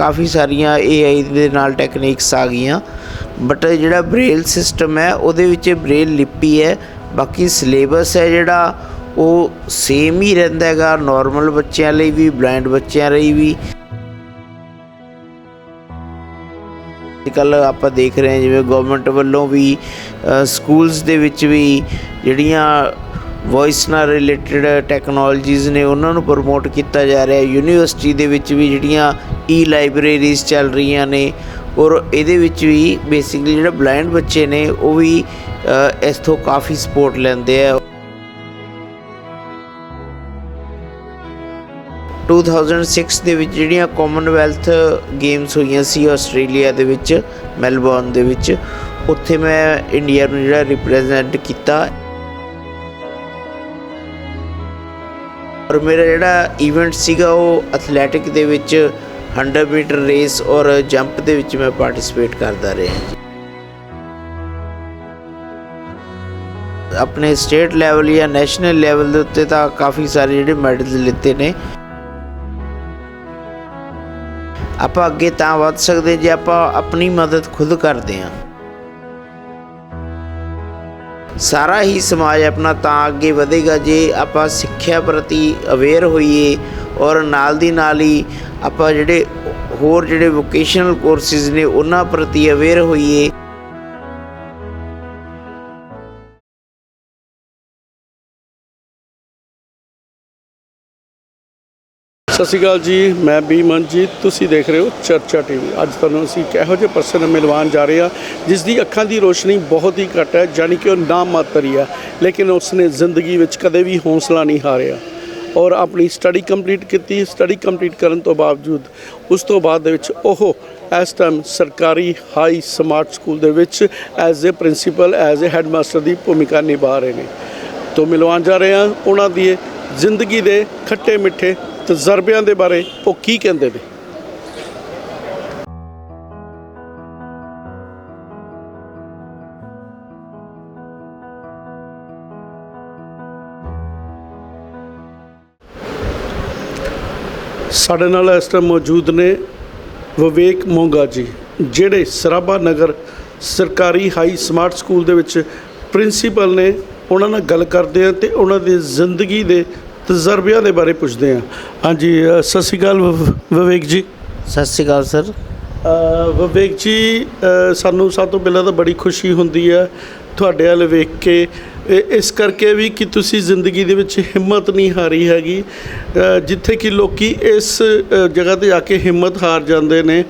ਕਾਫੀ ਸਾਰੀਆਂ AI ਦੇ ਨਾਲ ਟੈਕਨੀਕਸ ਆ ਗਈਆਂ। ਬਟ ਜਿਹੜਾ ਬ੍ਰੇਲ ਸਿਸਟਮ ਹੈ, ਉਹਦੇ ਵਿੱਚ ਬ੍ਰੇਲ ਲਿਪੀ ਹੈ। ਬਾਕੀ ਸਿਲੇਬਸ ਹੈ ਜਿਹੜਾ, ਉਹ ਸੇਮ ਹੀ ਰਹਿੰਦਾ ਹੈਗਾ। ਨਾਰਮਲ ਬੱਚਿਆਂ ਲਈ ਵੀ ਬਲਾਈਂਡ ਬੱਚਿਆਂ ਲਈ ਵੀ। ਕੱਲ ਆਪਾਂ ਦੇਖ ਰਹੇ ਹਾਂ, ਜਿਵੇਂ ਗਵਰਨਮੈਂਟ ਵੱਲੋਂ ਵੀ ਸਕੂਲਸ ਦੇ ਵਿੱਚ ਵੀ ਜਿਹੜੀਆਂ ਵੌਇਸ ਨਾਲ ਰਿਲੇਟਡ ਟੈਕਨੋਲੋਜੀਜ਼ ਨੇ ਉਹਨਾਂ ਨੂੰ ਪ੍ਰਮੋਟ ਕੀਤਾ ਜਾ ਰਿਹਾ ਹੈ। ਯੂਨੀਵਰਸਿਟੀ ਦੇ ਵਿੱਚ ਵੀ ਜਿਹੜੀਆਂ ਈ ਲਾਇਬ੍ਰੇਰੀਜ਼ ਚੱਲ ਰਹੀਆਂ ਨੇ ਔਰ ਇਹਦੇ ਵਿੱਚ ਵੀ ਬੇਸਿਕਲੀ ਜਿਹੜਾ ਬਲਾਈਂਡ ਬੱਚੇ ਨੇ, ਉਹ ਵੀ ਇਸ ਤੋਂ ਕਾਫੀ ਸਪੋਰਟ ਲੈਂਦੇ ਆ। 2006 ਦੇ ਵਿੱਚ ਜਿਹੜੀਆਂ ਕਾਮਨਵੈਲਥ ਗੇਮਸ ਹੋਈਆਂ ਸੀ ਆਸਟ੍ਰੇਲੀਆ ਦੇ ਵਿੱਚ, ਮੈਲਬੌਰਨ ਦੇ ਵਿੱਚ, ਉੱਥੇ ਮੈਂ ਇੰਡੀਆ ਨੂੰ ਜਿਹੜਾ ਰਿਪਰੈਜ਼ੈਂਟ ਕੀਤਾ। ਔਰ ਮੇਰਾ ਜਿਹੜਾ ਇਵੈਂਟ ਸੀਗਾ ਉਹ ਐਥਲੈਟਿਕ ਦੇ ਵਿੱਚ 100 ਮੀਟਰ ਰੇਸ ਔਰ ਜੰਪ ਦੇ ਵਿੱਚ ਮੈਂ ਪਾਰਟਿਸਿਪੇਟ ਕਰਦਾ ਰਿਹਾ ਆਪਣੇ ਸਟੇਟ ਲੈਵਲ ਜਾਂ ਨੈਸ਼ਨਲ ਲੈਵਲ ਦੇ ਉੱਤੇ ਤਾਂ ਕਾਫੀ ਸਾਰੇ ਜਿਹੜੇ ਮੈਡਲਸ ਲਿੱਤੇ ਨੇ। ਆਪਾਂ ਅੱਗੇ ਤਾਂ ਵੱਧ ਸਕਦੇ ਜੇ ਆਪਾਂ ਆਪਣੀ ਮਦਦ ਖੁਦ ਕਰਦੇ ਹਾਂ। ਸਾਰਾ ਹੀ ਸਮਾਜ ਆਪਣਾ ਤਾਂ ਅੱਗੇ ਵਧੇਗਾ ਜੇ ਆਪਾਂ ਸਿੱਖਿਆ ਪ੍ਰਤੀ ਅਵੇਅਰ ਹੋਈਏ ਔਰ ਨਾਲ ਦੀ ਨਾਲ ਹੀ ਆਪਾਂ ਜਿਹੜੇ ਹੋਰ ਜਿਹੜੇ ਵੋਕੇਸ਼ਨਲ ਕੋਰਸਿਸ ਨੇ ਉਹਨਾਂ ਪ੍ਰਤੀ ਅਵੇਅਰ ਹੋਈਏ ਸਤਿ ਸ਼੍ਰੀ ਅਕਾਲ ਜੀ, ਮੈਂ ਬੀ ਮਨਜੀਤ ਤੁਸੀਂ ਦੇਖ ਰਹੇ ਹੋ ਚਰਚਾ ਟੀਵੀ। ਅੱਜ ਤੁਹਾਨੂੰ ਅਸੀਂ ਇੱਕ ਇਹੋ ਜਿਹੇ ਪਰਸਨ ਨਾਲ ਮਿਲਵਾਉਣ ਜਾ ਰਹੇ ਹਾਂ, ਜਿਸ ਦੀ ਅੱਖਾਂ ਦੀ ਰੋਸ਼ਨੀ ਬਹੁਤ ਹੀ ਘੱਟ ਹੈ, ਜਾਣੀ ਕਿ ਉਹ ਨਾਮ ਮਾਤਰ ਹੀ ਹੈ, ਲੇਕਿਨ ਉਸਨੇ ਜ਼ਿੰਦਗੀ ਵਿੱਚ ਕਦੇ ਵੀ ਹੌਸਲਾ ਨਹੀਂ ਹਾਰਿਆ। ਔਰ ਆਪਣੀ ਸਟੱਡੀ ਕੰਪਲੀਟ ਕੀਤੀ ਸਟੱਡੀ ਕੰਪਲੀਟ ਕਰਨ ਤੋਂ ਬਾਵਜੂਦ, ਉਸ ਤੋਂ ਬਾਅਦ ਦੇ ਵਿੱਚ ਉਹ ਇਸ ਟਾਈਮ ਸਰਕਾਰੀ ਹਾਈ ਸਮਾਰਟ ਸਕੂਲ ਦੇ ਵਿੱਚ as a principal as a headmaster ਦੀ ਭੂਮਿਕਾ ਨਿਭਾ ਰਹੇ ਨੇ। ਤੋਂ ਮਿਲਵਾਉਣ ਜਾ ਰਹੇ ਹਾਂ, ਉਹਨਾਂ ਦੀ ਜ਼ਿੰਦਗੀ ਦੇ ਖੱਟੇ ਮਿੱਠੇ ਤਜਰਬਿਆਂ ਦੇ ਬਾਰੇ ਉਹ ਕੀ ਕਹਿੰਦੇ ਨੇ? ਸਾਡੇ ਨਾਲ ਇਸ ਟਾਈਮ ਮੌਜੂਦ ਨੇ ਵਿਵੇਕ ਮੋਂਗਾ ਜੀ, ਜਿਹੜੇ ਸਰਾਭਾ ਨਗਰ ਸਰਕਾਰੀ ਹਾਈ ਸਮਾਰਟ ਸਕੂਲ ਦੇ ਵਿੱਚ ਪ੍ਰਿੰਸੀਪਲ ਨੇ। ਉਹਨਾਂ ਨਾਲ ਗੱਲ ਕਰਦੇ ਆ ਤੇ ਉਹਨਾਂ ਦੀ ਜ਼ਿੰਦਗੀ ਦੇ ਤਜਰਬਿਆਂ ਦੇ ਬਾਰੇ ਪੁੱਛਦੇ ਆ ਹਾਂਜੀ ਅ, ਸਤਿ ਸ਼੍ਰੀ ਅਕਾਲ ਵਿਵ- ਵਿਵੇਕ ਜੀ। ਸਤਿ ਸ਼੍ਰੀ ਅਕਾਲ ਸਰ। ਅ, ਵਿਵੇਕ ਜੀ ਅ, ਸਾਨੂੰ ਸਭ ਤੋਂ ਪਹਿਲਾਂ ਤਾਂ ਬੜੀ ਖੁਸ਼ੀ ਹੁੰਦੀ ਹੈ ਤੁਹਾਡੇ ਵੱਲ ਵੇਖ ਕੇ। ਇਸ ਕਰਕੇ ਵੀ ਕਿ ਤੁਸੀਂ ਜ਼ਿੰਦਗੀ ਦੇ ਵਿੱਚ ਹਿੰਮਤ ਨਹੀਂ ਹਾਰੀ ਹੈਗੀ। ਅ, ਜਿੱਥੇ ਕਿ ਲੋਕੀ ਇਸ ਅ, ਜਗ੍ਹਾ ਤੇ ਜਾ ਕੇ ਹਿੰਮਤ ਹਾਰ ਜਾਂਦੇ ਨੇ।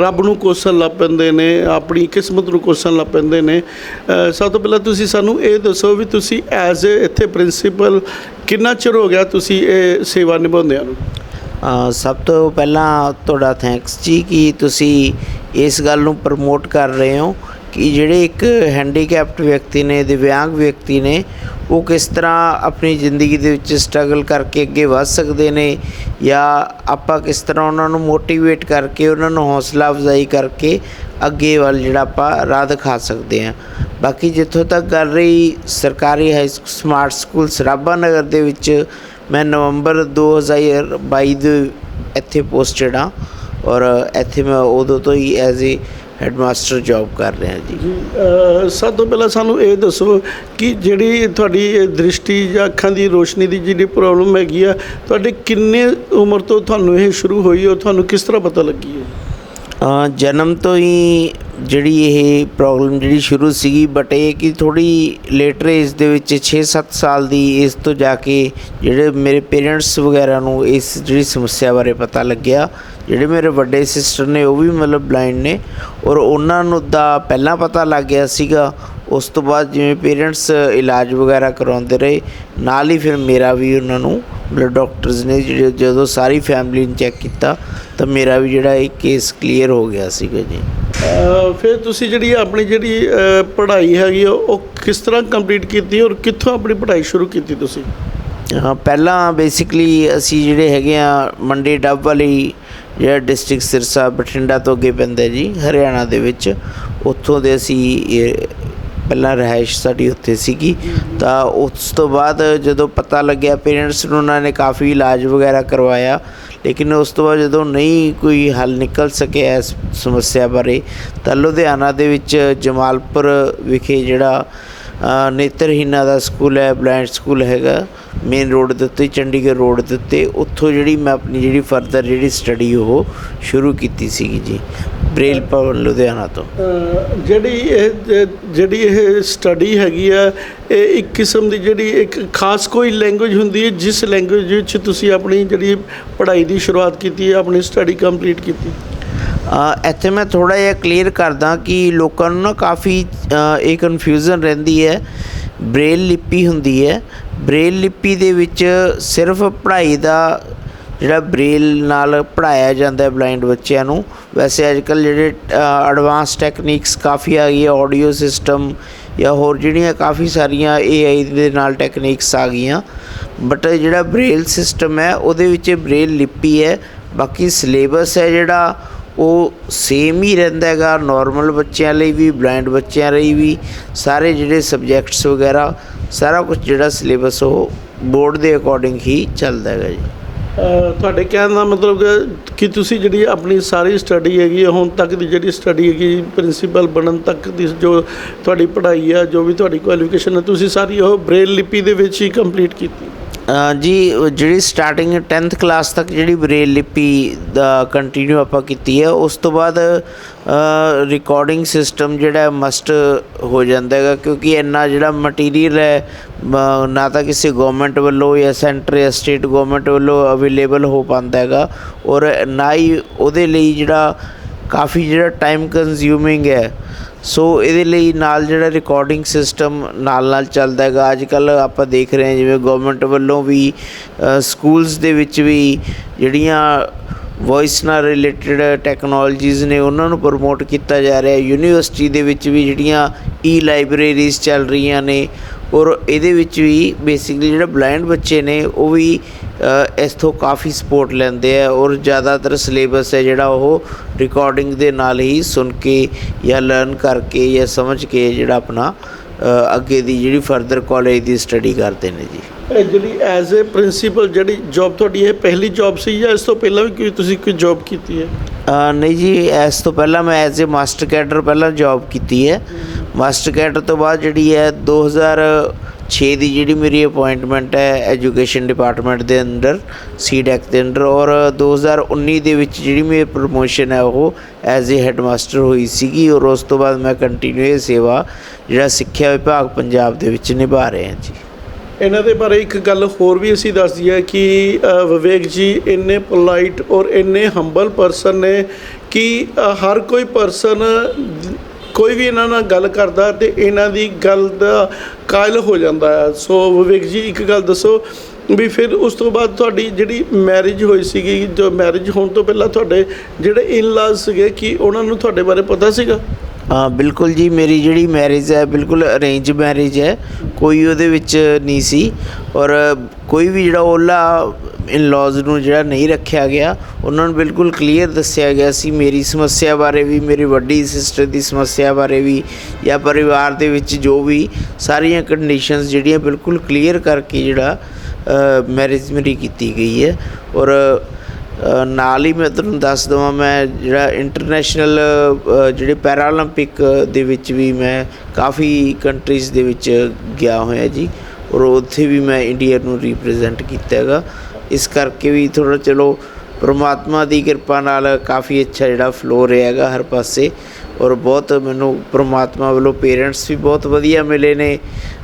ਰੱਬ ਨੂੰ ਕੋਸਣ ਲੱਗ ਪੈਂਦੇ ਨੇ, ਆਪਣੀ ਕਿਸਮਤ ਨੂੰ ਕੋਸਣ ਲੱਗ ਪੈਂਦੇ ਨੇ। ਸਭ ਤੋਂ ਪਹਿਲਾਂ ਤੁਸੀਂ ਸਾਨੂੰ ਇਹ ਦੱਸੋ ਵੀ ਤੁਸੀਂ ਐਜ਼ ਅ ਇੱਥੇ ਪ੍ਰਿੰਸੀਪਲ ਕਿੰਨਾ ਚਿਰ ਹੋ ਗਿਆ ਤੁਸੀਂ ਇਹ ਸੇਵਾ ਨਿਭਾਉਂਦਿਆਂ ਨੂੰ? ਸਭ ਤੋਂ ਪਹਿਲਾਂ ਤੁਹਾਡਾ ਥੈਂਕਸ ਜੀ ਕਿ ਤੁਸੀਂ ਇਸ ਗੱਲ ਨੂੰ ਪ੍ਰਮੋਟ ਕਰ ਰਹੇ ਹੋ। ਕਿ ਜਿਹੜੇ ਇੱਕ ਹੈਂਡੀਕੈਪਟ ਵਿਅਕਤੀ ਨੇ, ਦਿਵਿਆਂਗ ਵਿਅਕਤੀ ਨੇ, ਉਹ ਕਿਸ ਤਰ੍ਹਾਂ ਆਪਣੀ ਜ਼ਿੰਦਗੀ ਦੇ ਵਿੱਚ ਸਟਰਗਲ ਕਰਕੇ ਅੱਗੇ ਵੱਧ ਸਕਦੇ ਨੇ ਜਾਂ ਆਪਾਂ ਕਿਸ ਤਰ੍ਹਾਂ ਉਹਨਾਂ ਨੂੰ ਮੋਟੀਵੇਟ ਕਰਕੇ, ਉਹਨਾਂ ਨੂੰ ਹੌਸਲਾ ਅਫਜ਼ਾਈ ਕਰਕੇ ਅੱਗੇ ਵੱਲ ਜਿਹੜਾ ਆਪਾਂ ਰਾਹ ਦਿਖਾ ਸਕਦੇ ਹਾਂ। ਬਾਕੀ ਜਿੱਥੋਂ ਤੱਕ ਗੱਲ ਰਹੀ ਸਰਕਾਰੀ high smart school Sarabha Nagar ਦੇ ਵਿੱਚ, ਮੈਂ ਨਵੰਬਰ 2022 ਦੇ ਇੱਥੇ ਪੋਸਟਡ ਹਾਂ ਔਰ ਇੱਥੇ ਮੈਂ ਉਦੋਂ ਤੋਂ ਹੀ ਐਜ਼ ਏ ਹੈਡਮਾਸਟਰ ਜੌਬ ਕਰ ਰਿਹਾ ਜੀ। ਸਭ ਤੋਂ ਪਹਿਲਾਂ ਸਾਨੂੰ ਇਹ ਦੱਸੋ ਕਿ ਜਿਹੜੀ ਤੁਹਾਡੀ ਦ੍ਰਿਸ਼ਟੀ ਜਾਂ ਅੱਖਾਂ ਦੀ ਰੋਸ਼ਨੀ ਦੀ ਜਿਹੜੀ ਪ੍ਰੋਬਲਮ ਹੈਗੀ ਆ, ਤੁਹਾਡੇ ਕਿੰਨੇ ਉਮਰ ਤੋਂ ਤੁਹਾਨੂੰ ਇਹ ਸ਼ੁਰੂ ਹੋਈ ਔਰ ਤੁਹਾਨੂੰ ਕਿਸ ਤਰ੍ਹਾਂ ਪਤਾ ਲੱਗੀ ਹੈ? ਜਨਮ ਤੋਂ ਹੀ ਜਿਹੜੀ ਇਹ ਪ੍ਰੋਬਲਮ ਜਿਹੜੀ ਸ਼ੁਰੂ ਸੀਗੀ ਬਟ ਇਹ ਕਿ ਥੋੜੀ ਲੇਟਰ ਏਜ ਦੇ ਵਿੱਚ 6-7 ਸਾਲ ਦੀ ਇਸ ਤੋਂ ਜਾ ਕੇ ਜਿਹੜੇ ਮੇਰੇ ਪੇਰੈਂਟਸ ਵਗੈਰਾ ਨੂੰ ਇਸ ਜਿਹੜੀ ਸਮੱਸਿਆ ਬਾਰੇ ਪਤਾ ਲੱਗਿਆ। ਜਿਹੜੇ ਮੇਰੇ ਵੱਡੇ ਸਿਸਟਰ ਨੇ, ਉਹ ਵੀ ਮਤਲਬ ਬਲਾਈਂਡ ਨੇ। ਔਰ ਉਹਨਾਂ ਨੂੰ ਦਾ ਪਹਿਲਾਂ ਪਤਾ ਲੱਗ ਗਿਆ ਸੀਗਾ। ਉਸ ਤੋਂ ਬਾਅਦ ਜਿਵੇਂ ਪੇਰੈਂਟਸ ਇਲਾਜ ਵਗੈਰਾ ਕਰਾਉਂਦੇ ਰਹੇ ਨਾਲ ਹੀ ਫਿਰ ਮੇਰਾ ਵੀ ਉਹਨਾਂ ਨੂੰ ਮਤਲਬ ਡਾਕਟਰਸ ਨੇ ਜਿਹੜੇ ਜਦੋਂ ਸਾਰੀ ਫੈਮਿਲੀ ਨੂੰ ਚੈੱਕ ਕੀਤਾ ਤਾਂ ਮੇਰਾ ਵੀ ਜਿਹੜਾ ਇਹ ਕੇਸ ਕਲੀਅਰ ਹੋ ਗਿਆ ਸੀਗਾ ਜੀ। ਫਿਰ ਤੁਸੀਂ ਜਿਹੜੀ ਆਪਣੀ ਜਿਹੜੀ ਪੜ੍ਹਾਈ ਹੈਗੀ ਉਹ ਕਿਸ ਤਰ੍ਹਾਂ ਕੰਪਲੀਟ ਕੀਤੀ ਔਰ ਕਿੱਥੋਂ ਆਪਣੀ ਪੜ੍ਹਾਈ ਸ਼ੁਰੂ ਕੀਤੀ ਤੁਸੀਂ? ਹਾਂ ਪਹਿਲਾਂ ਬੇਸਿਕਲੀ ਅਸੀਂ ਜਿਹੜੇ ਹੈਗੇ ਆ ਮੰਡੀ ਡੱਬ ਵਾਲੀ ਜਿਹੜਾ ਡਿਸਟ੍ਰਿਕਟ ਸਿਰਸਾ ਬਠਿੰਡਾ ਤੋਂ ਅੱਗੇ ਪੈਂਦਾ ਜੀ ਹਰਿਆਣਾ ਦੇ ਵਿੱਚ ਉੱਥੋਂ ਦੇ ਅਸੀਂ ਪਹਿਲਾਂ ਰਿਹਾਇਸ਼ ਸਾਡੀ ਉੱਥੇ ਸੀਗੀ। ਤਾਂ ਉਸ ਤੋਂ ਬਾਅਦ ਜਦੋਂ ਪਤਾ ਲੱਗਿਆ ਪੇਰੈਂਟਸ ਨੂੰ ਉਹਨਾਂ ਨੇ ਕਾਫੀ ਇਲਾਜ ਵਗੈਰਾ ਕਰਵਾਇਆ। ਲੇਕਿਨ ਉਸ ਤੋਂ ਬਾਅਦ ਜਦੋਂ ਨਹੀਂ ਕੋਈ ਹੱਲ ਨਿਕਲ ਸਕਿਆ ਇਸ ਸਮੱਸਿਆ ਬਾਰੇ ਤਾਂ ਲੁਧਿਆਣਾ ਦੇ ਵਿੱਚ ਜਮਾਲਪੁਰ ਵਿਖੇ ਜਿਹੜਾ ਅ, ਨੇਤਰਹੀਨਾਂ ਦਾ ਸਕੂਲ ਹੈ ਬਲਾਈਂਡ ਸਕੂਲ ਹੈਗਾ। ਮੇਨ ਰੋਡ ਦੇ ਉੱਤੇ ਚੰਡੀਗੜ੍ਹ ਰੋਡ ਦੇ ਉੱਤੇ ਉੱਥੋਂ ਜਿਹੜੀ ਮੈਂ ਆਪਣੀ ਜਿਹੜੀ ਫਰਦਰ ਜਿਹੜੀ ਸਟੱਡੀ ਉਹ ਸ਼ੁਰੂ ਕੀਤੀ ਸੀਗੀ ਜੀ ਬ੍ਰੇਲ ਭਵਨ ਲੁਧਿਆਣਾ ਤੋਂ। ਜਿਹੜੀ ਇਹ ਜਿਹੜੀ ਇਹ ਸਟੱਡੀ ਹੈਗੀ ਆ ਇਹ ਇੱਕ ਕਿਸਮ ਦੀ ਜਿਹੜੀ ਇੱਕ ਖਾਸ ਕੋਈ ਲੈਂਗੁਏਜ ਹੁੰਦੀ ਹੈ ਜਿਸ ਲੈਂਗੁਏਜ ਵਿੱਚ ਤੁਸੀਂ ਆਪਣੀ ਜਿਹੜੀ ਪੜ੍ਹਾਈ ਦੀ ਸ਼ੁਰੂਆਤ ਕੀਤੀ ਹੈ ਆਪਣੀ ਸਟੱਡੀ ਕੰਪਲੀਟ ਕੀਤੀ? ਇੱਥੇ ਮੈਂ ਥੋੜਾ ਜਿਹਾ ਕਲੀਅਰ ਕਰਦਾ ਕਿ ਲੋਕਾਂ ਨੂੰ ਨਾ ਕਾਫੀ ਇਹ ਕਨਫਿਊਜ਼ਨ ਰਹਿੰਦੀ ਹੈ। ਬ੍ਰੇਲ ਲਿਪੀ ਹੁੰਦੀ ਹੈ ਬ੍ਰੇਲ ਲਿਪੀ ਦੇ ਵਿੱਚ ਸਿਰਫ ਪੜ੍ਹਾਈ ਦਾ ਜਿਹੜਾ ਬ੍ਰੇਲ ਨਾਲ ਪੜ੍ਹਾਇਆ ਜਾਂਦਾ ਹੈ ਬਲਾਈਂਡ ਬੱਚਿਆਂ ਨੂੰ, ਵੈਸੇ ਅੱਜ ਕੱਲ੍ਹ ਜਿਹੜੇ ਐਡਵਾਂਸ ਟੈਕਨੀਕਸ ਕਾਫੀ ਆ ਗਈ ਹੈ ਆਡੀਓ ਸਿਸਟਮ ਜਾਂ ਹੋਰ ਜਿਹੜੀਆਂ ਕਾਫੀ ਸਾਰੀਆਂ AI ਦੇ ਨਾਲ ਟੈਕਨੀਕਸ ਆ ਗਈਆਂ ਬਟ ਜਿਹੜਾ ਬ੍ਰੇਲ ਸਿਸਟਮ ਹੈ, ਉਹਦੇ ਵਿੱਚ ਬ੍ਰੇਲ ਲਿਪੀ ਹੈ, ਬਾਕੀ ਸਿਲੇਬਸ ਹੈ ਜਿਹੜਾ, ਉਹ ਸੇਮ ਹੀ ਰਹਿੰਦਾ ਹੈਗਾ ਨਾਰਮਲ ਬੱਚਿਆਂ ਲਈ ਵੀ ਬਲਾਈਂਡ ਬੱਚਿਆਂ ਲਈ ਵੀ, ਸਾਰੇ ਜਿਹੜੇ ਸਬਜੈਕਟਸ ਵਗੈਰਾ ਸਾਰਾ ਕੁਝ ਜਿਹੜਾ ਸਿਲੇਬਸ ਉਹ ਬੋਰਡ ਦੇ ਅਕੋਰਡਿੰਗ ਹੀ ਚੱਲਦਾ ਹੈਗਾ ਜੀ। ਤੁਹਾਡੇ ਕਹਿਣ ਦਾ ਮਤਲਬ ਕਿ- ਤੁਸੀਂ ਜਿਹੜੀ ਆਪਣੀ ਸਾਰੀ ਸਟੱਡੀ ਹੈਗੀ ਹੈ, ਹੁਣ ਤੱਕ ਦੀ ਜਿਹੜੀ ਸਟੱਡੀ ਹੈਗੀ ਪ੍ਰਿੰਸੀਪਲ ਬਣਨ ਤੱਕ ਦੀ ਜੋ ਤੁਹਾਡੀ ਪੜ੍ਹਾਈ ਆ ਜੋ ਵੀ ਤੁਹਾਡੀ ਕੁਆਲੀਫਿਕੇਸ਼ਨ ਹੈ ਤੁਸੀਂ ਸਾਰੀ ਉਹ ਬ੍ਰੇਲ ਲਿਪੀ ਦੇ ਵਿੱਚ ਹੀ ਕੰਪਲੀਟ ਕੀਤੀ। ਜੀ ਜਿਹੜੀ ਸਟਾਰਟਿੰਗ 10th ਕਲਾਸ ਤੱਕ ਜਿਹੜੀ ਬ੍ਰੇਲ ਲਿਪੀ ਦਾ ਕੰਟੀਨਿਊ ਆਪਾਂ ਕੀਤੀ ਹੈ ਉਸ ਤੋਂ ਬਾਅਦ ਰਿਕਾਰਡਿੰਗ ਸਿਸਟਮ ਜਿਹੜਾ ਮਸਟ ਹੋ ਜਾਂਦਾ ਹੈਗਾ, ਕਿਉਂਕਿ ਇੰਨਾ ਜਿਹੜਾ ਮਟੀਰੀਅਲ ਹੈ ਨਾ ਤਾਂ ਕਿਸੇ ਗਵਰਨਮੈਂਟ ਵੱਲੋਂ ਜਾਂ ਸੈਂਟਰ ਜਾਂ ਸਟੇਟ ਗਵਰਨਮੈਂਟ ਵੱਲੋਂ ਅਵੇਲੇਬਲ ਹੋ ਪਾਉਂਦਾ ਹੈਗਾ, ਔਰ ਨਾ ਹੀ ਉਹਦੇ ਲਈ ਜਿਹੜਾ ਕਾਫੀ ਜਿਹੜਾ ਟਾਈਮ ਕੰਜ਼ਿਊਮਿੰਗ ਹੈ। ਸੋ ਇਹਦੇ ਲਈ ਨਾਲ ਜਿਹੜਾ ਰਿਕਾਰਡਿੰਗ ਸਿਸਟਮ ਨਾਲ ਨਾਲ ਚੱਲਦਾ ਹੈਗਾ। ਅੱਜ ਕੱਲ ਆਪਾਂ ਦੇਖ ਰਹੇ ਹਾਂ ਜਿਵੇਂ ਗਵਰਨਮੈਂਟ ਵੱਲੋਂ ਵੀ ਸਕੂਲਸ ਦੇ ਵਿੱਚ ਵੀ ਜਿਹੜੀਆਂ ਵੌਇਸ ਨਾਲ ਰਿਲੇਟਡ ਟੈਕਨੋਲੋਜੀਜ਼ ਨੇ ਉਹਨਾਂ ਨੂੰ ਪ੍ਰਮੋਟ ਕੀਤਾ ਜਾ ਰਿਹਾ ਯੂਨੀਵਰਸਿਟੀ ਦੇ ਵਿੱਚ ਵੀ ਜਿਹੜੀਆਂ ਈ ਲਾਇਬ੍ਰੇਰੀਜ਼ ਚੱਲ ਰਹੀਆਂ ਨੇ ਔਰ ਇਹਦੇ ਵਿੱਚ ਵੀ ਬੇਸਿਕਲੀ ਜਿਹੜਾ ਬਲਾਈਂਡ ਬੱਚੇ ਨੇ, ਉਹ ਵੀ ਇਸ ਤੋਂ ਕਾਫੀ ਸਪੋਰਟ ਲੈਂਦੇ ਆ ਔਰ ਜ਼ਿਆਦਾਤਰ ਸਿਲੇਬਸ ਹੈ ਜਿਹੜਾ ਉਹ ਰਿਕਾਰਡਿੰਗ ਦੇ ਨਾਲ ਹੀ ਸੁਣ ਕੇ ਜਾਂ ਲਰਨ ਕਰਕੇ ਜਾਂ ਸਮਝ ਕੇ ਜਿਹੜਾ ਆਪਣਾ ਅੱਗੇ ਦੀ ਜਿਹੜੀ ਫਰਦਰ ਕਾਲਜ ਦੀ ਸਟੱਡੀ ਕਰਦੇ ਨੇ ਜੀ। ਇਹ ਜਿਹੜੀ ਐਜ਼ ਅ ਪ੍ਰਿੰਸੀਪਲ ਜਿਹੜੀ ਜੌਬ ਤੁਹਾਡੀ, ਇਹ ਪਹਿਲੀ ਜੌਬ ਸੀ ਜਾਂ ਇਸ ਤੋਂ ਪਹਿਲਾਂ ਵੀ ਕੋਈ ਤੁਸੀਂ ਕੋਈ ਜੌਬ ਕੀਤੀ ਹੈ? ਨਹੀਂ ਜੀ, ਇਸ ਤੋਂ ਪਹਿਲਾਂ ਮੈਂ ਐਜ਼ ਅ ਮਾਸਟਰ ਕੈਡਰ ਪਹਿਲਾਂ ਜੌਬ ਕੀਤੀ ਹੈ। ਮਾਸਟਰ ਕੈਡਰ ਤੋਂ ਬਾਅਦ ਜਿਹੜੀ ਹੈ 2006 ਦੀ ਜਿਹੜੀ ਮੇਰੀ ਅਪਾਇੰਟਮੈਂਟ ਹੈ ਐਜੂਕੇਸ਼ਨ ਡਿਪਾਰਟਮੈਂਟ ਦੇ ਅੰਡਰ ਸੀਡੈਕ ਦੇ ਅੰਦਰ, ਔਰ 2019 ਦੇ ਵਿੱਚ ਜਿਹੜੀ ਮੇਰੀ ਪ੍ਰਮੋਸ਼ਨ ਹੈ, ਉਹ ਐਜ਼ ਅ ਹੈਡਮਾਸਟਰ ਹੋਈ ਸੀਗੀ, ਔਰ ਉਸ ਤੋਂ ਬਾਅਦ ਮੈਂ ਕੰਟੀਨਿਊ ਇਹ ਸੇਵਾ ਜਿਹੜਾ ਸਿੱਖਿਆ ਵਿਭਾਗ ਪੰਜਾਬ ਦੇ ਵਿੱਚ ਨਿਭਾ ਰਹੇ ਹਾਂ ਜੀ। ਇਹਨਾਂ ਦੇ ਬਾਰੇ ਇੱਕ ਗੱਲ ਹੋਰ ਵੀ ਅਸੀਂ ਦੱਸਦੀ ਹੈ ਕਿ ਵਿਵੇਕ ਜੀ, ਇੰਨੇ ਪੋਲਾਈਟ ਔਰ ਇੰਨੇ ਹੰਬਲ ਪਰਸਨ ਨੇ ਕਿ ਹਰ ਕੋਈ ਪਰਸਨ ਕੋਈ ਵੀ ਇਹਨਾਂ ਨਾਲ ਗੱਲ ਕਰਦਾ ਤੇ ਇਹਨਾਂ ਦੀ ਗੱਲ ਦਾ ਕਾਇਲ ਹੋ ਜਾਂਦਾ ਹੈ। ਸੋ ਵਿਵੇਕ ਜੀ, ਇੱਕ ਗੱਲ ਦੱਸੋ ਵੀ ਫਿਰ ਉਸ ਤੋਂ ਬਾਅਦ ਤੁਹਾਡੀ ਜਿਹੜੀ ਮੈਰਿਜ ਹੋਈ ਸੀਗੀ, ਜੋ ਮੈਰਿਜ ਹੋਣ ਤੋਂ ਪਹਿਲਾਂ ਤੁਹਾਡੇ ਜਿਹੜੇ ਇਨ-ਲਾਜ਼ ਸੀਗੇ, ਕਿ ਉਹਨਾਂ ਨੂੰ ਤੁਹਾਡੇ ਬਾਰੇ ਪਤਾ ਸੀਗਾ? ਬਿਲਕੁਲ ਜੀ, ਮੇਰੀ ਜਿਹੜੀ ਮੈਰਿਜ ਹੈ, ਬਿਲਕੁਲ ਅਰੇਂਜ ਮੈਰਿਜ ਹੈ, ਕੋਈ ਉਹਦੇ ਵਿੱਚ ਨਹੀਂ ਸੀ। ਔਰ ਕੋਈ ਵੀ ਜਿਹੜਾ ਓਲਾ ਇਨ ਲॉज ਨੂੰ ਜਿਹੜਾ ਨਹੀਂ ਰੱਖਿਆ ਗਿਆ, ਉਹਨਾਂ ਨੂੰ ਬਿਲਕੁਲ ਕਲੀਅਰ ਦੱਸਿਆ ਗਿਆ ਸੀ। ਮੇਰੀ ਸਮੱਸਿਆ ਬਾਰੇ ਵੀ, ਮੇਰੀ ਵੱਡੀ ਸਿਸਟਰ ਦੀ ਸਮੱਸਿਆ ਬਾਰੇ ਵੀ, ਜਾਂ ਪਰਿਵਾਰ ਦੇ ਵਿੱਚ ਜੋ ਵੀ ਸਾਰੀਆਂ ਕੰਡੀਸ਼ਨਸ ਜਿਹੜੀਆਂ ਬਿਲਕੁਲ ਕਲੀਅਰ ਕਰਕੇ ਜਿਹੜਾ ਮੈਰਿਜ ਮੇਰੀ ਕੀਤੀ ਗਈ ਹੈ। ਔਰ ਨਾਲ ਹੀ ਮੈਂ ਤੁਹਾਨੂੰ ਦੱਸ ਦਵਾਂ, ਮੈਂ ਜਿਹੜਾ ਇੰਟਰਨੈਸ਼ਨਲ ਜਿਹੜੇ ਪੈਰਾਲੰਪਿਕ ਦੇ ਵਿੱਚ ਵੀ ਮੈਂ ਕਾਫੀ ਕੰਟਰੀਜ਼ ਦੇ ਵਿੱਚ ਗਿਆ ਹੋਇਆ ਜੀ ਔਰ ਉੱਥੇ ਵੀ ਮੈਂ ਇੰਡੀਆ ਨੂੰ ਰਿਪਰੈਜ਼ੈਂਟ ਕੀਤਾ ਹੈਗਾ। ਇਸ ਕਰਕੇ ਵੀ ਥੋੜਾ ਚਲੋ, ਪ੍ਰਮਾਤਮਾ ਦੀ ਕਿਰਪਾ ਨਾਲ ਕਾਫੀ ਅੱਛਾ ਜਿਹੜਾ ਫਲੋ ਰਿਹਾ ਹੈਗਾ ਹਰ ਪਾਸੇ ਔਰ ਬਹੁਤ ਮੈਨੂੰ ਪ੍ਰਮਾਤਮਾ ਵੱਲੋਂ ਪੇਰੈਂਟਸ ਵੀ ਬਹੁਤ ਵਧੀਆ ਮਿਲੇ ਨੇ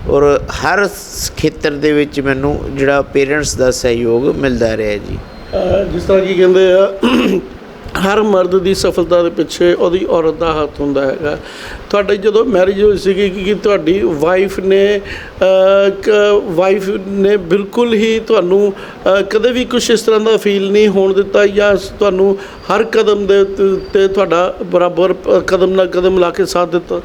ਔਰ ਹਰ ਖੇਤਰ ਦੇ ਵਿੱਚ ਮੈਨੂੰ ਜਿਹੜਾ ਪੇਰੈਂਟਸ ਦਾ ਸਹਿਯੋਗ ਮਿਲਦਾ ਰਿਹਾ ਜੀ। ਜਿਸ ਤਰ੍ਹਾਂ ਕੀ ਕਹਿੰਦੇ ਆ, ਹਰ ਮਰਦ ਦੀ ਸਫਲਤਾ ਦੇ ਪਿੱਛੇ ਉਹਦੀ ਔਰਤ ਦਾ ਹੱਥ ਹੁੰਦਾ ਹੈਗਾ। ਤੁਹਾਡੀ ਜਦੋਂ ਮੈਰਿਜ ਹੋਈ ਸੀਗੀ, ਕਿ ਤੁਹਾਡੀ ਵਾਈਫ ਨੇ ਵਾਈਫ ਨੇ ਬਿਲਕੁਲ ਹੀ ਤੁਹਾਨੂੰ ਕਦੇ ਵੀ ਕੁਝ ਇਸ ਤਰ੍ਹਾਂ ਦਾ ਫੀਲ ਨਹੀਂ ਹੋਣ ਦਿੱਤਾ ਜਾਂ ਤੁਹਾਨੂੰ ਹਰ ਕਦਮ ਦੇ ਉੱਤੇ- ਤੁਹਾਡਾ ਬਰਾਬਰ ਕਦਮ ਨਾਲ ਕਦਮ ਲਾ ਕੇ ਸਾਥ ਦਿੱਤਾ?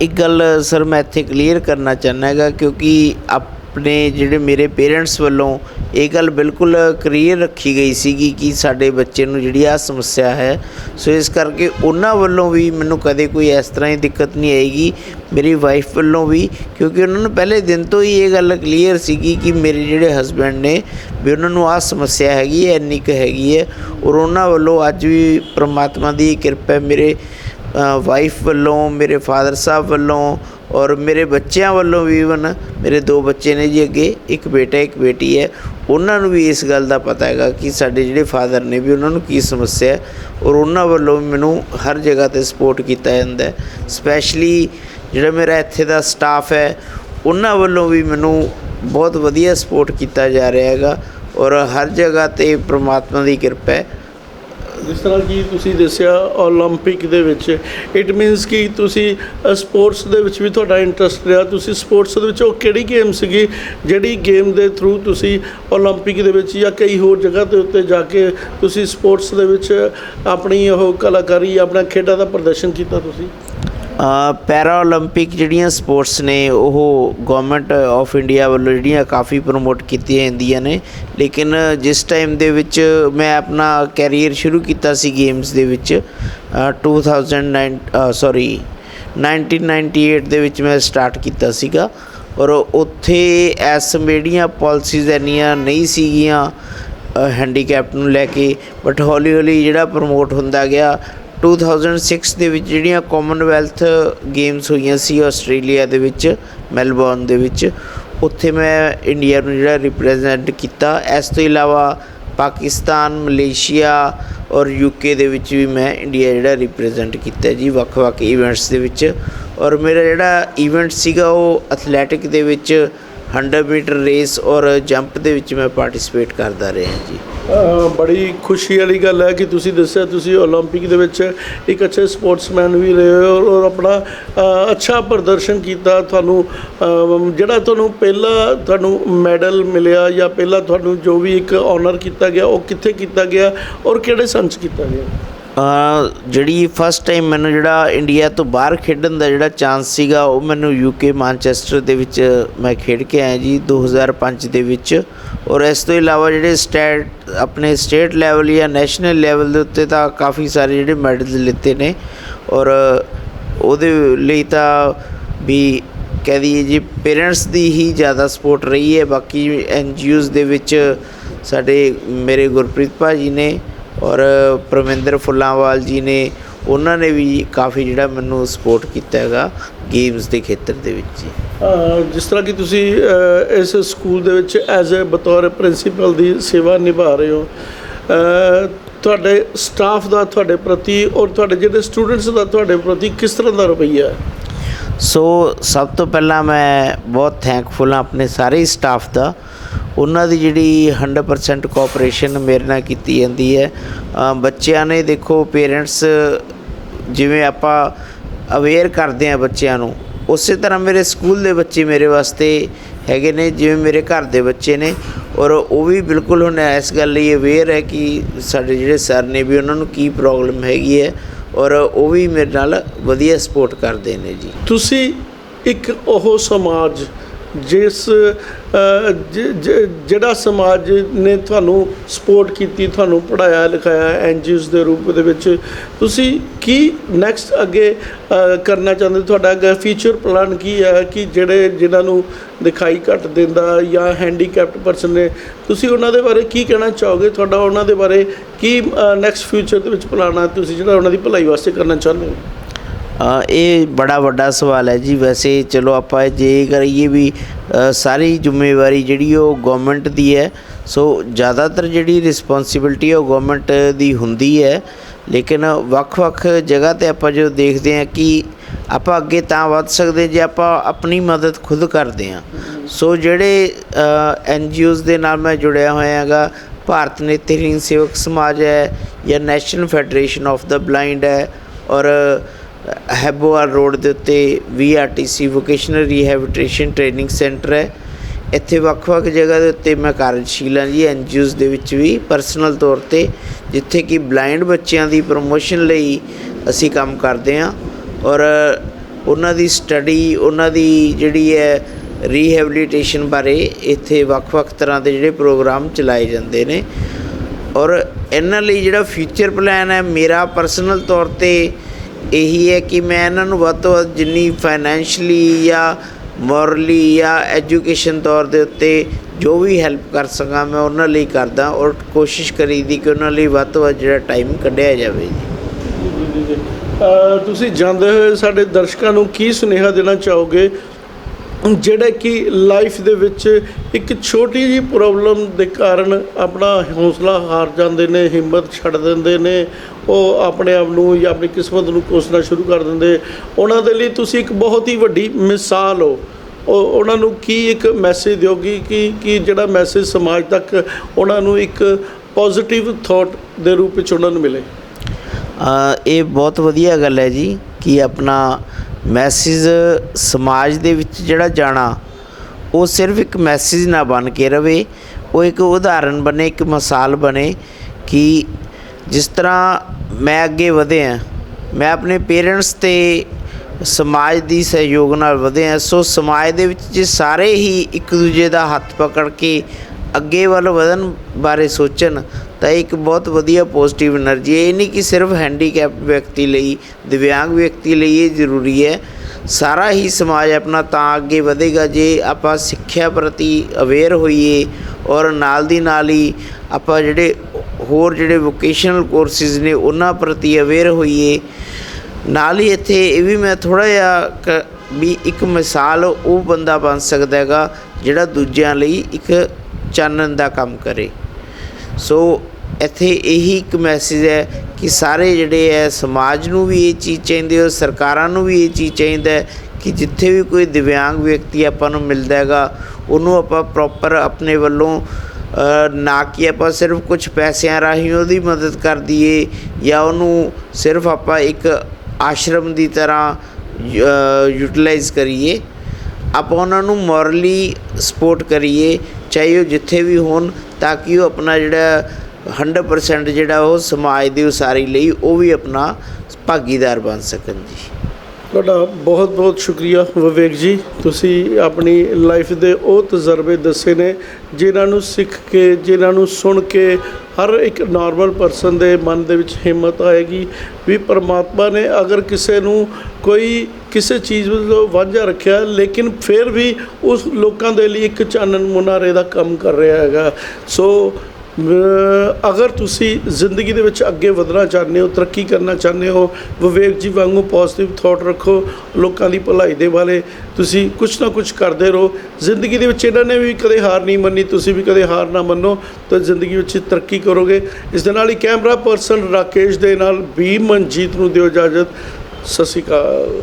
ਇੱਕ ਗੱਲ ਸਰ ਮੈਂ ਇੱਥੇ ਕਲੀਅਰ ਕਰਨਾ ਚਾਹੁੰਦਾ ਹੈਗਾ, ਕਿਉਂਕਿ ਆਪ ਆਪਣੇ ਜਿਹੜੇ ਮੇਰੇ ਪੇਰੈਂਟਸ ਵੱਲੋਂ ਇਹ ਗੱਲ ਬਿਲਕੁਲ ਕਲੀਅਰ ਰੱਖੀ ਗਈ ਸੀਗੀ ਕਿ ਸਾਡੇ ਬੱਚੇ ਨੂੰ ਜਿਹੜੀ ਆ ਸਮੱਸਿਆ ਹੈ, ਸੋ ਇਸ ਕਰਕੇ ਉਹਨਾਂ ਵੱਲੋਂ ਵੀ ਮੈਨੂੰ ਕਦੇ ਕੋਈ ਇਸ ਤਰ੍ਹਾਂ ਦੀ ਦਿੱਕਤ ਨਹੀਂ ਆਏਗੀ, ਮੇਰੀ ਵਾਈਫ ਵੱਲੋਂ ਵੀ, ਕਿਉਂਕਿ ਉਹਨਾਂ ਨੂੰ ਪਹਿਲੇ ਦਿਨ ਤੋਂ ਹੀ ਇਹ ਗੱਲ ਕਲੀਅਰ ਸੀਗੀ ਕਿ ਮੇਰੇ ਜਿਹੜੇ ਹਸਬੈਂਡ ਨੇ ਵੀ ਉਹਨਾਂ ਨੂੰ ਆ ਸਮੱਸਿਆ ਹੈਗੀ ਹੈ, ਇੰਨੀ ਕੁ ਹੈਗੀ ਹੈ, ਔਰ ਉਹਨਾਂ ਵੱਲੋਂ ਅੱਜ ਵੀ ਪ੍ਰਮਾਤਮਾ ਦੀ ਕਿਰਪਾ ਮੇਰੇ ਵਾਈਫ ਵੱਲੋਂ, ਮੇਰੇ ਫਾਦਰ ਸਾਹਿਬ ਵੱਲੋਂ ਔਰ ਮੇਰੇ ਬੱਚਿਆਂ ਵੱਲੋਂ ਵੀ ਇਵਨ ਮੇਰੇ ਦੋ ਬੱਚੇ ਨੇ ਜੀ ਅੱਗੇ, ਇੱਕ ਬੇਟਾ, ਇੱਕ ਬੇਟੀ ਹੈ। ਉਹਨਾਂ ਨੂੰ ਵੀ ਇਸ ਗੱਲ ਦਾ ਪਤਾ ਹੈਗਾ ਕਿ ਸਾਡੇ ਜਿਹੜੇ ਫਾਦਰ ਨੇ ਵੀ ਉਹਨਾਂ ਨੂੰ ਕੀ ਸਮੱਸਿਆ ਹੈ ਔਰ ਉਹਨਾਂ ਵੱਲੋਂ ਮੈਨੂੰ ਹਰ ਜਗ੍ਹਾ ਤੇ ਸਪੋਰਟ ਕੀਤਾ ਜਾਂਦਾ ਹੈ। ਸਪੈਸ਼ਲੀ ਜਿਹੜਾ ਮੇਰਾ ਇੱਥੇ ਦਾ ਸਟਾਫ ਹੈ, ਉਹਨਾਂ ਵੱਲੋਂ ਵੀ ਮੈਨੂੰ ਬਹੁਤ ਵਧੀਆ ਸਪੋਰਟ ਕੀਤਾ ਜਾ ਰਿਹਾ ਹੈਗਾ ਔਰ ਹਰ ਜਗ੍ਹਾ ਤੇ ਪ੍ਰਮਾਤਮਾ ਦੀ ਕਿਰਪਾ ਹੈ। ਜਿਸ ਤਰ੍ਹਾਂ ਕਿ ਤੁਸੀਂ ਦੱਸਿਆ 올림픽 ਦੇ ਵਿੱਚ ਇਟ ਮੀਨਸ ਕਿ ਤੁਸੀਂ ਸਪੋਰਟਸ ਦੇ ਵਿੱਚ ਵੀ ਤੁਹਾਡਾ ਇੰਟਰਸਟ ਰਿਹਾ ਤੁਸੀਂ ਸਪੋਰਟਸ ਦੇ ਵਿੱਚ ਉਹ ਕਿਹੜੀ ਗੇਮ ਸੀਗੀ ਜਿਹੜੀ ਗੇਮ ਦੇ ਥਰੂ ਤੁਸੀਂ 올림픽 ਦੇ ਵਿੱਚ ਜਾਂ ਕਈ ਹੋਰ ਜਗ੍ਹਾ ਦੇ ਉੱਤੇ ਜਾ ਕੇ ਤੁਸੀਂ ਸਪੋਰਟਸ ਦੇ ਵਿੱਚ ਆਪਣੀ ਉਹ ਕਲਾਕਾਰੀ ਆਪਣਾ ਖੇਡਾਂ ਦਾ ਪ੍ਰਦਰਸ਼ਨ ਕੀਤਾ ਤੁਸੀਂ ਪੈਰਾ 올림픽 ਜਿਹੜੀਆਂ ਸਪੋਰਟਸ ਨੇ ਉਹ ਗਵਰਨਮੈਂਟ ਆਫ ਇੰਡੀਆ ਵੱਲੋਂ ਜਿਹੜੀਆਂ ਕਾਫੀ ਪ੍ਰਮੋਟ ਕੀਤੀਆਂ ਜਾਂਦੀਆਂ ਨੇ ਲੇਕਿਨ ਜਿਸ ਟਾਈਮ ਦੇ ਵਿੱਚ ਮੈਂ ਆਪਣਾ ਕੈਰੀਅਰ ਸ਼ੁਰੂ ਕੀਤਾ ਸੀ ਗੇਮਸ ਦੇ ਵਿੱਚ ਅ, 2009 ਸੌਰੀ 1998 ਦੇ ਵਿੱਚ ਮੈਂ ਸਟਾਰਟ ਕੀਤਾ ਸੀਗਾ ਔਰ ਉੱਥੇ ਐਸ ਜਿਹੜੀਆਂ ਪਾਲਿਸੀਜ਼ ਇੰਨੀਆਂ ਨਹੀਂ ਸੀਗੀਆਂ ਹੈਂਡੀਕੈਪ ਨੂੰ ਲੈ ਕੇ ਬਟ ਹੌਲੀ ਹੌਲੀ ਜਿਹੜਾ ਪ੍ਰਮੋਟ ਹੁੰਦਾ ਗਿਆ 2006 ਦੇ ਵਿੱਚ ਜਿਹੜੀਆਂ ਕਾਮਨਵੈਲਥ ਗੇਮਸ ਹੋਈਆਂ ਸੀ ਆਸਟ੍ਰੇਲੀਆ ਦੇ ਵਿੱਚ, ਮੈਲਬੌਰਨ ਦੇ ਵਿੱਚ, ਉੱਥੇ ਮੈਂ ਇੰਡੀਆ ਨੂੰ ਜਿਹੜਾ ਰਿਪਰੈਜ਼ੈਂਟ ਕੀਤਾ। ਇਸ ਤੋਂ ਇਲਾਵਾ ਪਾਕਿਸਤਾਨ, ਮਲੇਸ਼ੀਆ ਔਰ ਯੂਕੇ ਦੇ ਵਿੱਚ ਵੀ ਮੈਂ ਇੰਡੀਆ ਜਿਹੜਾ ਰਿਪਰੈਜ਼ੈਂਟ ਕੀਤਾ ਜੀ, ਵੱਖ-ਵੱਖ ਇਵੈਂਟਸ ਦੇ ਵਿੱਚ। ਔਰ ਮੇਰਾ ਜਿਹੜਾ ਇਵੈਂਟ ਸੀਗਾ ਉਹ ਐਥਲੈਟਿਕ ਦੇ ਵਿੱਚ 100 ਮੀਟਰ ਰੇਸ ਔਰ ਜੰਪ ਦੇ ਵਿੱਚ ਮੈਂ ਪਾਰਟਿਸਿਪੇਟ ਕਰਦਾ ਰਿਹਾ ਜੀ ਅਹ ਬੜੀ ਖੁਸ਼ੀ ਵਾਲੀ ਗੱਲ ਹੈ ਕਿ ਤੁਸੀਂ ਦੱਸਿਆ ਤੁਸੀਂ 올림픽 ਦੇ ਵਿੱਚ ਇੱਕ ਅੱਛੇ ਸਪੋਰਟਸਮੈਨ ਵੀ ਰਹੇ ਹੋ ਔਰ- ਔਰ ਆਪਣਾ ਅਹ, ਅੱਛਾ ਪ੍ਰਦਰਸ਼ਨ ਕੀਤਾ ਤੁਹਾਨੂੰ ਅਹ, ਜਿਹੜਾ ਤੁਹਾਨੂੰ ਪਹਿਲਾ ਤੁਹਾਨੂੰ ਮੈਡਲ ਮਿਲਿਆ ਜਾਂ ਪਹਿਲਾ ਤੁਹਾਨੂੰ ਜੋ ਵੀ ਇੱਕ ਆਨਰ ਕੀਤਾ ਗਿਆ ਉਹ ਕਿੱਥੇ ਕੀਤਾ ਗਿਆ ਔਰ ਕਿਹੜੇ ਸੰਨ 'ਚ ਕੀਤਾ ਗਿਆ ਅ, ਜਿਹੜੀ ਫਸਟ ਟਾਈਮ ਮੈਨੂੰ ਜਿਹੜਾ ਇੰਡੀਆ ਤੋਂ ਬਾਹਰ ਖੇਡਣ ਦਾ ਜਿਹੜਾ ਚਾਂਸ ਸੀਗਾ, ਉਹ ਮੈਨੂੰ ਯੂਕੇ ਮਾਨਚੈਸਟਰ ਦੇ ਵਿੱਚ ਮੈਂ ਖੇਡ ਕੇ ਆਇਆ ਜੀ 2005 ਦੇ ਵਿੱਚ। ਔਰ ਇਸ ਤੋਂ ਇਲਾਵਾ ਜਿਹੜੇ ਸਟੇਟ ਆਪਣੇ ਸਟੇਟ ਲੈਵਲ ਜਾਂ ਨੈਸ਼ਨਲ ਲੈਵਲ ਦੇ ਉੱਤੇ ਤਾਂ ਕਾਫੀ ਸਾਰੇ ਜਿਹੜੇ ਮੈਡਲ ਲਿੱਤੇ ਨੇ। ਔਰ ਉਹਦੇ ਲਈ ਤਾਂ ਵੀ ਕਹਿ ਦਈਏ ਜੀ ਪੇਰੈਂਟਸ ਦੀ ਹੀ ਜ਼ਿਆਦਾ ਸਪੋਰਟ ਰਹੀ ਹੈ। ਬਾਕੀ ਐਨਜੀਓਜ਼ ਦੇ ਵਿੱਚ ਸਾਡੇ ਮੇਰੇ ਗੁਰਪ੍ਰੀਤ ਭਾਜੀ ਨੇ ਔਰ ਪਰਮਿੰਦਰ ਫੁੱਲਾਂਵਾਲ ਜੀ ਨੇ ਉਹਨਾਂ ਨੇ ਵੀ ਕਾਫੀ ਜਿਹੜਾ ਮੈਨੂੰ ਸਪੋਰਟ ਕੀਤਾ ਹੈਗਾ ਗੇਮਸ ਦੇ ਖੇਤਰ ਦੇ ਵਿੱਚ ਜੀ। ਜਿਸ ਤਰ੍ਹਾਂ ਕਿ ਤੁਸੀਂ ਇਸ ਸਕੂਲ ਦੇ ਵਿੱਚ ਐਜ਼ ਅ ਬਤੌਰ ਪ੍ਰਿੰਸੀਪਲ ਦੀ ਸੇਵਾ ਨਿਭਾ ਰਹੇ ਹੋ ਤੁਹਾਡੇ ਸਟਾਫ ਦਾ ਤੁਹਾਡੇ ਪ੍ਰਤੀ ਔਰ ਤੁਹਾਡੇ ਜਿਹੜੇ ਸਟੂਡੈਂਟਸ ਦਾ ਤੁਹਾਡੇ ਪ੍ਰਤੀ ਕਿਸ ਤਰ੍ਹਾਂ ਦਾ ਰਵੱਈਆ ਹੈ? ਸੋ ਸਭ ਤੋਂ ਪਹਿਲਾਂ ਮੈਂ ਬਹੁਤ ਥੈਂਕਫੁਲ ਹਾਂ ਆਪਣੇ ਸਾਰੇ ਸਟਾਫ ਦਾ ਉਹਨਾਂ ਦੀ ਜਿਹੜੀ 100% ਕੋਆਪਰੇਸ਼ਨ ਮੇਰੇ ਨਾਲ ਕੀਤੀ ਜਾਂਦੀ ਹੈ। ਬੱਚਿਆਂ ਨੇ ਦੇਖੋ ਪੇਰੈਂਟਸ ਜਿਵੇਂ ਆਪਾਂ ਅਵੇਅਰ ਕਰਦੇ ਆ ਬੱਚਿਆਂ ਨੂੰ, ਉਸੇ ਤਰ੍ਹਾਂ ਮੇਰੇ ਸਕੂਲ ਦੇ ਬੱਚੇ ਮੇਰੇ ਵਾਸਤੇ ਹੈਗੇ ਨੇ, ਜਿਵੇਂ ਮੇਰੇ ਘਰ ਦੇ ਬੱਚੇ ਨੇ। ਔਰ ਉਹ ਵੀ ਬਿਲਕੁਲ ਹੁਣ ਇਸ ਗੱਲ ਲਈ ਅਵੇਅਰ ਹੈ ਕਿ ਸਾਡੇ ਜਿਹੜੇ ਸਰ ਨੇ ਵੀ ਉਹਨਾਂ ਨੂੰ ਕੀ ਪ੍ਰੋਬਲਮ ਹੈਗੀ ਹੈ ਔਰ ਉਹ ਵੀ ਮੇਰੇ ਨਾਲ ਵਧੀਆ ਸਪੋਰਟ ਕਰਦੇ ਨੇ ਜੀ। ਤੁਸੀਂ ਇੱਕ ਉਹ ਸਮਾਜ ਜਿਸ ਜਿਹੜਾ ਸਮਾਜ ਨੇ ਤੁਹਾਨੂੰ ਸਪੋਰਟ ਕੀਤੀ, ਤੁਹਾਨੂੰ ਪੜਾਇਆ ਲਿਖਾਇਆ ਐਨਜੀਓਜ਼ ਦੇ ਰੂਪ ਦੇ ਵਿੱਚ, ਤੁਸੀਂ ਕੀ ਨੈਕਸਟ ਅੱਗੇ ਕਰਨਾ ਚਾਹੁੰਦੇ ਤੁਹਾਡਾ ਅੱਗੇ ਫਿਊਚਰ ਪਲਾਨ ਕੀ ਹੈ? ਕਿ ਜਿਹੜੇ ਜਿਨ੍ਹਾਂ ਨੂੰ ਦਿਖਾਈ ਘੱਟ ਦਿੰਦਾ ਜਾਂ ਹੈਂਡੀਕੈਪਟ ਪਰਸਨ ਨੇ, ਤੁਸੀਂ ਉਹਨਾਂ ਦੇ ਬਾਰੇ ਕੀ ਕਹਿਣਾ ਚਾਹੋਗੇ? ਤੁਹਾਡਾ ਉਹਨਾਂ ਦੇ ਬਾਰੇ ਕੀ ਨੈਕਸਟ ਫਿਊਚਰ ਦੇ ਵਿੱਚ ਪਲਾਨ ਆ? ਤੁਸੀਂ ਜਿਹੜਾ ਉਹਨਾਂ ਦੀ ਭਲਾਈ ਵਾਸਤੇ ਕਰਨਾ ਚਾਹੁੰਦੇ ਹੋ? ਇਹ ਬੜਾ ਵੱਡਾ ਸਵਾਲ ਹੈ ਜੀ। ਵੈਸੇ ਚਲੋ ਆਪਾਂ ਜੇ ਕਰੀਏ ਵੀ ਸਾਰੀ ਜ਼ਿੰਮੇਵਾਰੀ ਜਿਹੜੀ ਉਹ ਗਵਰਨਮੈਂਟ ਦੀ ਹੈ, ਸੋ ਜ਼ਿਆਦਾਤਰ ਜਿਹੜੀ ਰਿਸਪੌਂਸਿਬਿਲਟੀ ਉਹ ਗਵਰਨਮੈਂਟ ਦੀ ਹੁੰਦੀ ਹੈ। ਲੇਕਿਨ ਵੱਖ-ਵੱਖ ਜਗ੍ਹਾ ਤੇ ਆਪਾਂ ਜੋ ਦੇਖਦੇ ਹਾਂ ਕਿ ਆਪਾਂ ਅੱਗੇ ਤਾਂ ਵੱਧ ਸਕਦੇ ਜੇ ਆਪਾਂ ਆਪਣੀ ਮਦਦ ਖੁਦ ਕਰਦੇ ਹਾਂ। ਸੋ ਜਿਹੜੇ ਐਨ ਜੀ ਓਜ਼ ਦੇ ਨਾਲ ਮੈਂ ਜੁੜਿਆ ਹੋਇਆ ਹੈਗਾ, ਭਾਰਤ ਨੇਤਰਹੀਨ ਸੇਵਕ ਸਮਾਜ ਹੈ ਜਾਂ national federation of the blind ਹੈ, ਔਰ ਹੈਬੋਆਰ ਰੋਡ ਦੇ ਉੱਤੇ VRTC vocational rehabilitation training centre ਹੈ। ਇੱਥੇ ਵੱਖ-ਵੱਖ ਜਗ੍ਹਾ ਦੇ ਉੱਤੇ ਮੈਂ ਕਾਰਜਸ਼ੀਲ ਹਾਂ ਜੀ ਐਨਜੀਓਜ਼ ਦੇ ਵਿੱਚ ਵੀ ਪਰਸਨਲ ਤੌਰ ਤੇ, ਜਿੱਥੇ ਕਿ ਬਲਾਈਂਡ ਬੱਚਿਆਂ ਦੀ ਪ੍ਰਮੋਸ਼ਨ ਲਈ ਅਸੀਂ ਕੰਮ ਕਰਦੇ ਹਾਂ ਔਰ ਉਹਨਾਂ ਦੀ ਸਟੱਡੀ ਉਹਨਾਂ ਦੀ ਜਿਹੜੀ ਹੈ ਰੀਹੈਬਿਲਿਟੇਸ਼ਨ ਬਾਰੇ ਇੱਥੇ ਵੱਖ-ਵੱਖ ਤਰ੍ਹਾਂ ਦੇ ਜਿਹੜੇ ਪ੍ਰੋਗਰਾਮ ਚਲਾਏ ਜਾਂਦੇ ਨੇ। ਔਰ ਇਹਨਾਂ ਲਈ ਜਿਹੜਾ ਫਿਊਚਰ ਪਲਾਨ ਹੈ, ਮੇਰਾ ਪਰਸਨਲ ਤੌਰ ਤੇ ਇਹੀ ਹੈ ਕਿ ਮੈਂ ਇਹਨਾਂ ਨੂੰ ਵੱਧ ਤੋਂ ਵੱਧ ਜਿੰਨੀ ਫਾਈਨੈਂਸ਼ਲੀ ਜਾਂ ਮੋਰਲੀ ਜਾਂ ਐਜੂਕੇਸ਼ਨ ਤੌਰ ਦੇ ਉੱਤੇ ਜੋ ਵੀ ਹੈਲਪ ਕਰ ਸਕਾਂ, ਮੈਂ ਉਹਨਾਂ ਲਈ ਕਰਦਾ ਔਰ ਕੋਸ਼ਿਸ਼ ਕਰੀਦੀ ਕਿ ਉਹਨਾਂ ਲਈ ਵੱਧ ਤੋਂ ਵੱਧ ਜਿਹੜਾ ਟਾਈਮ ਕੱਢਿਆ ਜਾਵੇ ਜੀ। ਤੁਸੀਂ ਜਾਂਦੇ ਹੋਏ ਸਾਡੇ ਦਰਸ਼ਕਾਂ ਨੂੰ ਕੀ ਸੁਨੇਹਾ ਦੇਣਾ ਚਾਹੋਗੇ? ਜਿਹੜੇ ਕਿ ਲਾਈਫ ਦੇ ਵਿੱਚ ਇੱਕ ਛੋਟੀ ਜੀ ਪ੍ਰੋਬਲਮ ਦੇ ਕਾਰਨ ਆਪਣਾ ਹੌਸਲਾ ਹਾਰ ਜਾਂਦੇ ਨੇ, ਹਿੰਮਤ ਛੱਡ ਦਿੰਦੇ ਨੇ, ਉਹ ਆਪਣੇ ਆਪ ਨੂੰ ਜਾਂ ਆਪਣੀ ਕਿਸਮਤ ਨੂੰ ਕੋਸਣਾ ਸ਼ੁਰੂ ਕਰ ਦਿੰਦੇ। ਉਹਨਾਂ ਦੇ ਲਈ ਤੁਸੀਂ ਇੱਕ ਬਹੁਤ ਹੀ ਵੱਡੀ ਮਿਸਾਲ ਹੋ। ਉਹਨਾਂ ਨੂੰ ਕੀ ਇੱਕ ਮੈਸੇਜ ਦਿਓਗੀ ਕਿ ਕਿ ਜਿਹੜਾ ਮੈਸੇਜ ਸਮਾਜ ਤੱਕ ਉਹਨਾਂ ਨੂੰ ਇੱਕ ਪੋਜ਼ਿਟਿਵ ਥਾਟ ਦੇ ਰੂਪ ਵਿੱਚ ਉਹਨਾਂ ਨੂੰ ਮਿਲੇ? ਇਹ ਬਹੁਤ ਵਧੀਆ ਗੱਲ ਹੈ ਜੀ ਕਿ ਆਪਣਾ ਮੈਸੇਜ ਸਮਾਜ ਦੇ ਵਿੱਚ ਜਿਹੜਾ ਜਾਣਾ, ਉਹ ਸਿਰਫ ਇੱਕ ਮੈਸੇਜ ਨਾ ਬਣ ਕੇ ਰਵੇ। ਉਹ ਇੱਕ ਉਦਾਹਰਨ ਬਣੇ, ਇੱਕ ਮਿਸਾਲ ਬਣੇ ਕਿ ਜਿਸ ਤਰ੍ਹਾਂ ਮੈਂ ਅੱਗੇ ਵਧਿਆ ਮੈਂ ਆਪਣੇ ਪੇਰੈਂਟਸ ਤੇ ਸਮਾਜ ਦੀ ਸਹਿਯੋਗ ਨਾਲ ਵਧਿਆ ਸੋ ਸਮਾਜ ਦੇ ਵਿੱਚ ਜੇ ਸਾਰੇ ਹੀ ਇੱਕ ਦੂਜੇ ਦਾ ਹੱਥ ਪਕੜ ਕੇ ਅੱਗੇ ਵੱਲ ਵਧਣ ਬਾਰੇ ਸੋਚਣ ਤਾਂ ਇੱਕ ਬਹੁਤ ਵਧੀਆ ਪੋਜ਼ਿਟਿਵ એનર્ਜੀ ਇਹ ਨਹੀਂ ਕਿ ਸਿਰਫ ਹੈਂਡੀਕੈਪ ਵਿਅਕਤੀ ਲਈ, ਦਿਵਿਆਂਗ ਵਿਅਕਤੀ ਲਈ ਇਹ ਜ਼ਰੂਰੀ ਹੈ। ਸਾਰਾ ਹੀ ਸਮਾਜ ਆਪਣਾ ਤਾਂ ਅੱਗੇ ਵਧੇਗਾ ਜੇ ਆਪਾਂ ਸਿੱਖਿਆ ਪ੍ਰਤੀ ਅਵੇਅਰ ਹੋਈਏ ਔਰ ਨਾਲ ਦੀ ਨਾਲ ਹੀ ਆਪਾਂ ਜਿਹੜੇ ਹੋਰ ਜਿਹੜੇ ਵੋਕੇਸ਼ਨਲ ਕੋਰਸਿਸ ਨੇ ਉਹਨਾਂ ਪ੍ਰਤੀ ਅਵੇਅਰ ਹੋਈਏ। ਨਾਲ ਹੀ ਇੱਥੇ ਇਹ ਵੀ ਮੈਂ ਥੋੜਾ ਜਿਹਾ ਵੀ ਇੱਕ ਮਿਸਾਲ ਉਹ ਬੰਦਾ ਬਣ ਸਕਦਾ ਹੈਗਾ ਜਿਹੜਾ ਦੂਜਿਆਂ ਲਈ ਇੱਕ ਚਾਨਣ ਦਾ ਕੰਮ ਕਰੇ। ਸੋ ਇੱਥੇ ਇਹੀ ਇੱਕ ਮੈਸੇਜ ਹੈ ਕਿ ਸਾਰੇ ਜਿਹੜੇ ਹੈ, ਸਮਾਜ ਨੂੰ ਵੀ ਇਹ ਚੀਜ਼ ਚਾਹੀਦੀ ਔਰ ਸਰਕਾਰਾਂ ਨੂੰ ਵੀ ਇਹ ਚੀਜ਼ ਚਾਹੀਦਾ ਕਿ ਜਿੱਥੇ ਵੀ ਕੋਈ ਦਿਵਿਆਂਗ ਵਿਅਕਤੀ ਆਪਾਂ ਨੂੰ ਮਿਲਦਾ ਹੈਗਾ, ਉਹਨੂੰ ਆਪਾਂ ਪ੍ਰੋਪਰ ਆਪਣੇ ਵੱਲੋਂ ਨਾ ਕਿ ਆਪਾਂ ਸਿਰਫ ਕੁਝ ਪੈਸਿਆਂ ਰਾਹੀਂ ਉਹਦੀ ਮਦਦ ਕਰ ਦਈਏ ਜਾਂ ਉਹਨੂੰ ਸਿਰਫ ਆਪਾਂ ਇੱਕ ਆਸ਼ਰਮ ਦੀ ਤਰ੍ਹਾਂ ਯੂਟਿਲਾਈਜ਼ ਕਰੀਏ, ਆਪਾਂ ਉਹਨਾਂ ਨੂੰ ਮੋਰਲੀ ਸਪੋਰਟ ਕਰੀਏ, ਚਾਹੇ ਉਹ ਜਿੱਥੇ ਵੀ ਹੋਣ ਤਾਂ ਕਿ ਉਹ ਆਪਣਾ ਜਿਹੜਾ 100% ਜਿਹੜਾ ਉਹ ਸਮਾਜ ਦੀ ਉਸਾਰੀ ਲਈ ਉਹ ਵੀ ਆਪਣਾ ਭਾਗੀਦਾਰ ਬਣ ਸਕਣ ਜੀ। ਤੁਹਾਡਾ ਬਹੁਤ ਬਹੁਤ ਸ਼ੁਕਰੀਆ ਵਿਵੇਕ ਜੀ। ਤੁਸੀਂ ਆਪਣੀ ਲਾਈਫ ਦੇ ਉਹ ਤਜਰਬੇ ਦੱਸੇ ਨੇ, ਜਿਨ੍ਹਾਂ ਨੂੰ ਸਿੱਖ ਕੇ, ਜਿਨ੍ਹਾਂ ਨੂੰ ਸੁਣ ਕੇ ਹਰ ਇੱਕ ਨਾਰਮਲ ਪਰਸਨ ਦੇ ਮਨ ਦੇ ਵਿੱਚ ਹਿੰਮਤ ਆਏਗੀ ਵੀ ਪਰਮਾਤਮਾ ਨੇ ਅਗਰ ਕਿਸੇ ਨੂੰ ਕੋਈ ਕਿਸੇ ਚੀਜ਼ ਵੱਲੋਂ ਵਾਂਝਾ ਰੱਖਿਆ, ਲੇਕਿਨ ਫਿਰ ਵੀ ਉਸ ਲੋਕਾਂ ਦੇ ਲਈ ਇੱਕ ਚਾਨਣ ਮੁਨਾਰੇ ਦਾ ਕੰਮ ਕਰ ਰਿਹਾ ਹੈਗਾ। ਸੋ ਅਗਰ ਤੁਸੀਂ ਜ਼ਿੰਦਗੀ ਦੇ ਵਿੱਚ ਅੱਗੇ ਵਧਣਾ ਚਾਹੁੰਦੇ ਹੋ, ਤਰੱਕੀ ਕਰਨਾ ਚਾਹੁੰਦੇ ਹੋ, ਵਿਵੇਕ ਜੀ ਵਾਂਗੂ ਪੋਜ਼ਿਟਿਵ ਥਾਟ ਰੱਖੋ, ਲੋਕਾਂ ਦੀ ਭਲਾਈ ਦੇ ਵਾਲੇ ਤੁਸੀਂ ਕੁਝ ਨਾ ਕੁਝ ਕਰਦੇ ਰਹੋ। ਜ਼ਿੰਦਗੀ ਦੇ ਵਿੱਚ ਇਹਨਾਂ ਨੇ ਵੀ ਕਦੇ ਹਾਰ ਨਹੀਂ ਮੰਨੀ, ਤੁਸੀਂ ਵੀ ਕਦੇ ਹਾਰ ਨਾ ਮੰਨੋ, ਤਾਂ ਜ਼ਿੰਦਗੀ ਵਿੱਚ ਤਰੱਕੀ ਕਰੋਗੇ। ਇਸ ਦੇ ਨਾਲ ਹੀ ਕੈਮਰਾ ਪਰਸਨ ਰਾਕੇਸ਼ ਦੇ ਨਾਲ ਵੀ ਮਨਜੀਤ ਨੂੰ ਦਿਓ ਇਜਾਜ਼ਤ। ਸਤਿ ਸ਼੍ਰੀ ਅਕਾਲ।